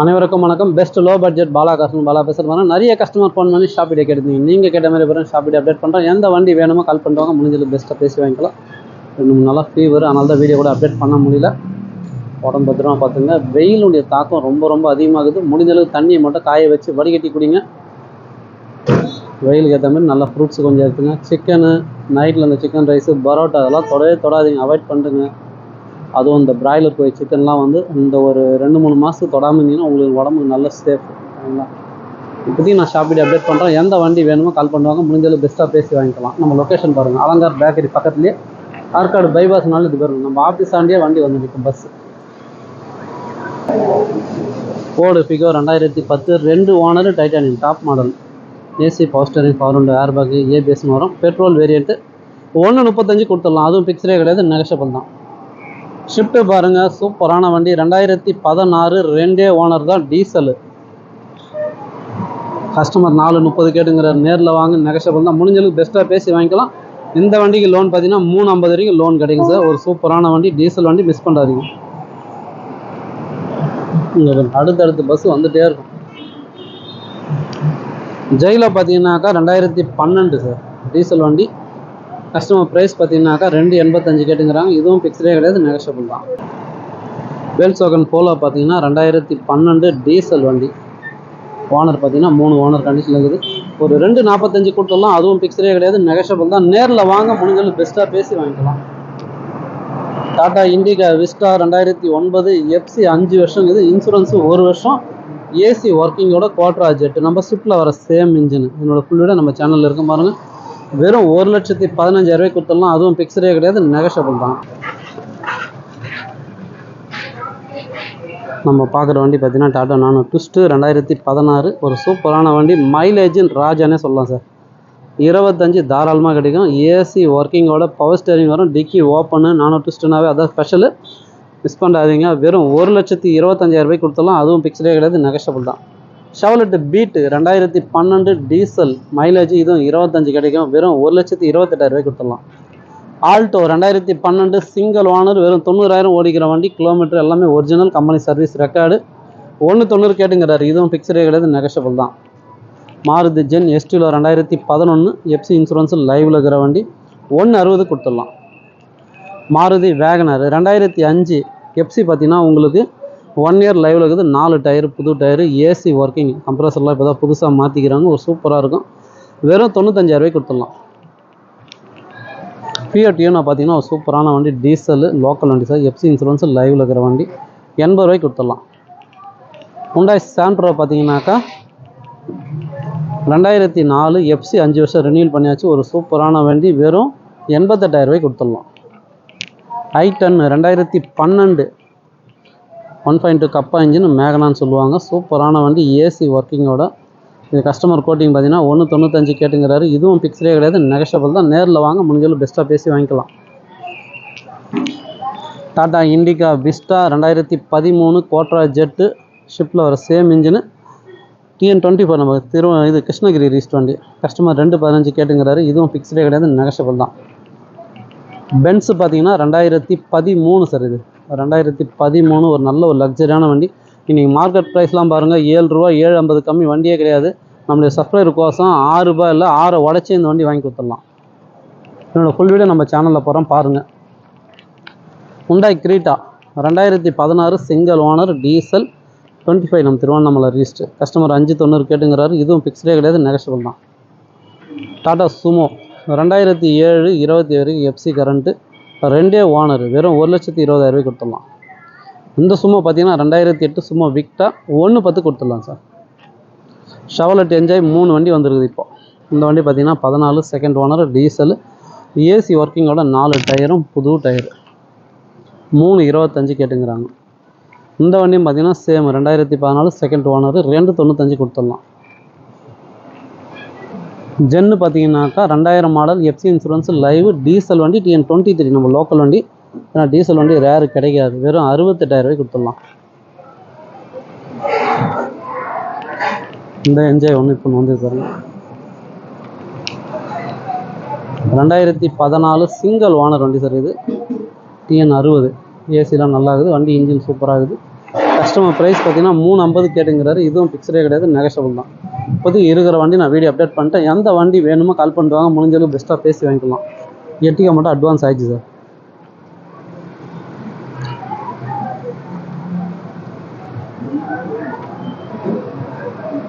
அனைவருக்கும் வணக்கம். Best low budget Bala customer Bala பேசுகிறேன் நிறைய கஸ்டமர் ஃபோன் பண்ணி ஷாப்பிட்டே கேட்டிருந்தீங்க. நீங்கள் கேட்ட மாதிரி பிறகு ஷாப்பிட்டே அப்டேட் பண்ணுறேன் எந்த வண்டி வேணுமோ கால் பண்ணுவாங்க முடிஞ்சது பெஸ்ட்டாக பேசி வாங்கிக்கலாம். ரெண்டு மூணு நாளாக ஃபீவர் அதனால தான் வீடியோ கூட அப்டேட் பண்ண முடியல. உடம்பு பத்திரமா பார்த்துங்க. வெயிலுடைய தாக்கம் ரொம்ப ரொம்ப அதிகமாகுது. முடிஞ்சளவுக்கு தண்ணியை மட்டும் காய வச்சு வடிகட்டி குடிங்க. வெயிலுக்கு ஏற்ற மாதிரி நல்லா ஃப்ரூட்ஸ் கொஞ்சம் எடுத்துங்க. சிக்கனு நைட்டில் இந்த சிக்கன் ரைஸு பரோட்டா அதெல்லாம் தொடவே தொடாதீங்க. அவாய்ட் பண்ணுங்க அதுவும் இந்த பிராய்லர் கோழி சிக்கன்லாம் வந்து இந்த ஒரு ரெண்டு மூணு மாதத்துக்கு தொடாமல் இருந்தீங்கன்னா உங்களுக்கு உடம்புக்கு நல்ல சேஃப் சரிங்களா இப்போதைக்கு நான் ஷாப்பிடி அப்டேட் பண்ணுறேன் எந்த வண்டி வேணுமோ கால் பண்ணுவாங்க. முடிஞ்சளவு பெஸ்ட்டாக பேசி வாங்கிக்கலாம். நம்ம லொக்கேஷன் பாருங்கள் அலங்கார் பேக்கரி பக்கத்துலேயே. ஆற்காடு பைபாஸ்னால இது பேர் நம்ம ஆஃபீஸ் ஆண்டியே வண்டி வந்து நிற்கும் பஸ் ஃபோர்டு ஃபிகோ ரெண்டாயிரத்தி பத்து. ரெண்டு owner Titanium top model AC power power உண்டு ஏர் பேக்கு ஏபிஎஸ்னு வரும். பெட்ரோல் வேரியண்ட்டு ஒன்று முப்பத்தஞ்சு கொடுத்துடலாம். அதுவும் பிக்ஸரே கிடையாது. நெகஷபிள் தான். ஷிஃப்ட்டு பாருங்கள் சூப்பரான வண்டி. ரெண்டாயிரத்தி பதினாறு ரெண்டே ஓனர் தான் டீசலு கஸ்டமர் நாலு முப்பது கேட்டுங்கிறார். நேரில் வாங்க நெகஷபிள் தான். முடிஞ்சளவுக்கு பெஸ்ட்டாக பேசி வாங்கிக்கலாம். இந்த வண்டிக்கு லோன் பார்த்தீங்கன்னா மூணு ஐம்பது வரைக்கும் லோன் கிடைக்கும் சார் ஒரு சூப்பரான வண்டி டீசல் வண்டி மிஸ் பண்ணாதீங்க. அடுத்தடுத்து பஸ் வந்துட்டே இருக்கும். ஜெயில பார்த்தீங்கன்னாக்கா ரெண்டாயிரத்தி பன்னெண்டு சார் டீசல் வண்டி. கஸ்டமர் ப்ரைஸ் பார்த்தீங்கன்னாக்கா ரெண்டு எண்பத்தஞ்சு கேட்டுங்கிறாங்க. இதுவும் பிக்சரே கிடையாது நெகஷபிள் தான். வேல்சோகன் போலோ பார்த்தீங்கன்னா ரெண்டாயிரத்தி பன்னெண்டு டீசல் வண்டி. ஓனர் பார்த்தீங்கன்னா மூணு ஓனர் கண்டிஷனில் இருக்குது. ஒரு ரெண்டு நாற்பத்தஞ்சு கொடுத்துடலாம் அதுவும் பிக்சரே கிடையாது நெகஷபிள் தான். நேரில் வாங்க முடிஞ்சாலும் பெஸ்ட்டாக பேசி வாங்கிக்கலாம். டாடா இண்டிகா விஸ்டா ரெண்டாயிரத்தி ஒன்பது எஃப்சி அஞ்சு வருஷம் இது இன்சூரன்ஸு ஒரு வருஷம். ஏசி ஒர்க்கிங்கோட குவாட்ரா ஜெட் நம்ம ஸ்விஃப்டில் வர சேம் இன்ஜின் என்னோட ஃபுல் வீடியோ நம்ம சேனலில் இருக்கும் பாருங்கள் வெறும் ஒரு லட்சத்தி பதினஞ்சாயிரம் ரூபாய் கொடுத்துடலாம் அதுவும் பிக்சரே கிடையாது நெகஷபிள் தான். நம்ம பார்க்குற வண்டி பார்த்தீங்கன்னா டாடா நானோ ட்விஸ்ட்டு ரெண்டாயிரத்தி பதினாறு. ஒரு சூப்பரான வண்டி மைலேஜின் ராஜானே சொல்லலாம் சார். இருபத்தஞ்சு தாராளமாக கிடைக்கும். ஏசி ஒர்க்கிங்கோட பவர் ஸ்டேரிங் வரும். டிக்கி ஓப்பனு நானோ ட்விஸ்ட்டுனாவே அதான் ஸ்பெஷலு மிஸ் பண்ணாதீங்க. வெறும் ஒரு லட்சத்தி இருபத்தஞ்சாயிரம் ரூபாய் கொடுத்தலாம் அதுவும் பிக்சரே கிடையாது நெகஷபிள் தான். ஷவலெட்டு பீட்டு ரெண்டாயிரத்தி பன்னெண்டு டீசல் மைலேஜ் இதுவும் இருபத்தஞ்சு கிடைக்கும். வெறும் ஒரு லட்சத்தி இருபத்தெட்டாயிரம் ரூபாய் கொடுத்துடலாம். ஆல்டோ ரெண்டாயிரத்தி பன்னெண்டு சிங்கிள் ஓனர் வெறும் தொண்ணூறாயிரம் ஓடிக்கிற வண்டி கிலோமீட்டர் எல்லாமே ஒரிஜினல் கம்பெனி சர்வீஸ் ரெக்கார்டு ஒன்று தொண்ணூறு கேட்டுங்கிறாரு. இதுவும் ஃபிக்ஸ்டே கிடையாது நெகஷபிள் தான். மாருதி ஜென் எஸ்டியில் ரெண்டாயிரத்தி பதினொன்று எஃப்சி இன்சூரன்ஸ் லைவில் இருக்கிற வண்டி. ஒன்று அறுபது கொடுத்துடலாம். மாருதி வேகனர் ரெண்டாயிரத்தி அஞ்சு எஃப்சி பார்த்தீங்கன்னா உங்களுக்கு ஒன் இயர் லைவில் இருக்குது. நாலு டயர் புது டயரு ஏசி ஒர்க்கிங் கம்ப்ரஸர்லாம் இப்போ தான் புதுசாக மாற்றிக்கிறாங்க ஒரு சூப்பராக இருக்கும். வெறும் தொண்ணூத்தஞ்சாயிரம் கொடுத்துடலாம். ஃபியட் யூனா பார்த்தீங்கன்னா ஒரு சூப்பரான வண்டி. டீசல் லோக்கல் வண்டி சார். எஃப்சி இன்சூரன்ஸ் லைவில் இருக்கிற வண்டி. எண்பது ரூபாய்க்கு கொடுத்துடலாம். ஹுண்டாய் சாண்ட்ரோ பார்த்தீங்கன்னாக்கா ரெண்டாயிரத்தி நாலு எஃப்சி அஞ்சு வருஷம் ரினியூல் பண்ணியாச்சு. ஒரு சூப்பரான வண்டி. வெறும் எண்பத்தெட்டாயிரம் கொடுத்துடலாம். ஐ டென் ரெண்டாயிரத்தி பன்னெண்டு one point two Kappa engine மேகனான்னு சொல்லுவாங்க. சூப்பரான வண்டி ஏசி ஒர்க்கிங்கோட இது கஸ்டமர் கோட்டிங் பார்த்தீங்கன்னா ஒன்று தொண்ணூத்தஞ்சு கேட்டுங்கிறாரு. இதுவும் பிக்சரே கிடையாது நெகஷபிள் தான். நேரில் வாங்க முடிஞ்சளவு பெஸ்ட்டாக பேசி வாங்கிக்கலாம். டாடா இண்டிகா விஸ்டா ரெண்டாயிரத்தி பதிமூணு கோட்ரா ஜெட்டு ஷிப்பில் வர same engine TN twenty four நம்ம திரு இது கிருஷ்ணகிரி ரீஸ்ட் வண்டி. கஸ்டமர் ரெண்டு பதினஞ்சு கேட்டுங்கிறாரு. இதுவும் ஃபிக்ஸ்டே கிடையாது நெகஷபிள் தான். பென்ஸு பார்த்தீங்கன்னா ரெண்டாயிரத்தி பதிமூணு சார் இது. ரெண்டாயிரத்தி பதிமூணு ஒரு நல்ல ஒரு லக்ஸரியான வண்டி. இன்றைக்கி மார்க்கெட் ப்ரைஸ்லாம் பாருங்கள் ஏழு ரூபா ஏழு ஐம்பது கம்மி வண்டியே கிடையாது. நம்மளுடைய சப்ஸ்கிரைபர் கோசம் ஆறு ரூபாய் இல்லை ஆறை உடச்சி இந்த வண்டி வாங்கி கொடுத்துடலாம். என்னோடய ஃபுல் வீடியோ நம்ம சேனலில் போகிறோம் பாருங்கள் உண்டாய் கிரீட்டா ரெண்டாயிரத்தி பதினாறு single owner diesel twenty five நம்ம திருவண்ணாமலை ரீஸ்ட் கஸ்டமர் அஞ்சு தொண்ணூறு கேட்டுங்கிறாரு. இதுவும் ஃபிக்ஸ்டே கிடையாது நெகஷபிள் தான். டாடா சுமோ ரெண்டாயிரத்தி ஏழு இருபத்தி வரைக்கும் எஃப்சி கரண்ட்டு ரெண்டே ஓனர் வெறும் ஒரு லட்சத்தி இருபதாயிரம் ரூபாய் கொடுத்துடலாம். இந்த சும்மா பார்த்தீங்கன்னா ரெண்டாயிரத்தி எட்டு சும்மா விக்டா ஒன்று பத்து கொடுத்துடலாம் சார். ஷவலட் என்ஜாய் மூணு வண்டி வந்துருக்குது இப்போ. இந்த வண்டி பார்த்தீங்கன்னா பதினாலு செகண்ட் ஓனர் டீசல் ஏசி ஒர்க்கிங்கோட நாலு டயரும் புது டயர் மூணு இருபத்தஞ்சு கேட்டுங்கிறாங்க. இந்த வண்டியும் பார்த்தீங்கன்னா சேம் ரெண்டாயிரத்தி பதினாலு செகண்ட் ஓனர் ரெண்டு தொண்ணூத்தஞ்சு கொடுத்துடலாம். ஜென்னு பார்த்தீங்கன்னாக்கா ரெண்டாயிரம் model FC insurance live diesel வண்டி டிஎன் டுவெண்ட்டி த்ரீ நம்ம லோக்கல் வண்டி. ஏன்னா டீசல் வண்டி ரேரு கிடைக்காது. வெறும் அறுபத்தெட்டாயிரம் ரூபாய் கொடுத்துடலாம். இந்த என்ஜாய் ஒன்று இப்போ வந்து பாருங்க. ரெண்டாயிரத்தி பதினாலு சிங்கிள் ஓனர் வண்டி சார் இது. டிஎன் அறுபது. ஏசிலாம் நல்லா இருக்குது வண்டி இன்ஜின் சூப்பராக இருக்குது கஸ்டமர் ப்ரைஸ் பார்த்தீங்கன்னா மூணு ஐம்பது கேட்டுங்கிறாரு. இதுவும் ஃபிக்ஸ்டே கிடையாது. நெகஷபிள் தான். இப்போதைக்கு இருக்கிற வண்டி நான் வீடியோ அப்டேட் பண்ணிட்டேன். எந்த வண்டி வேணுமோ கால் பண்ணுவாங்க வாங்க. முடிஞ்ச பெஸ்ட்டாக பேசி வாங்கிக்கலாம். எட்டிக்கா மட்டும் அட்வான்ஸ் ஆயிடுச்சு சார்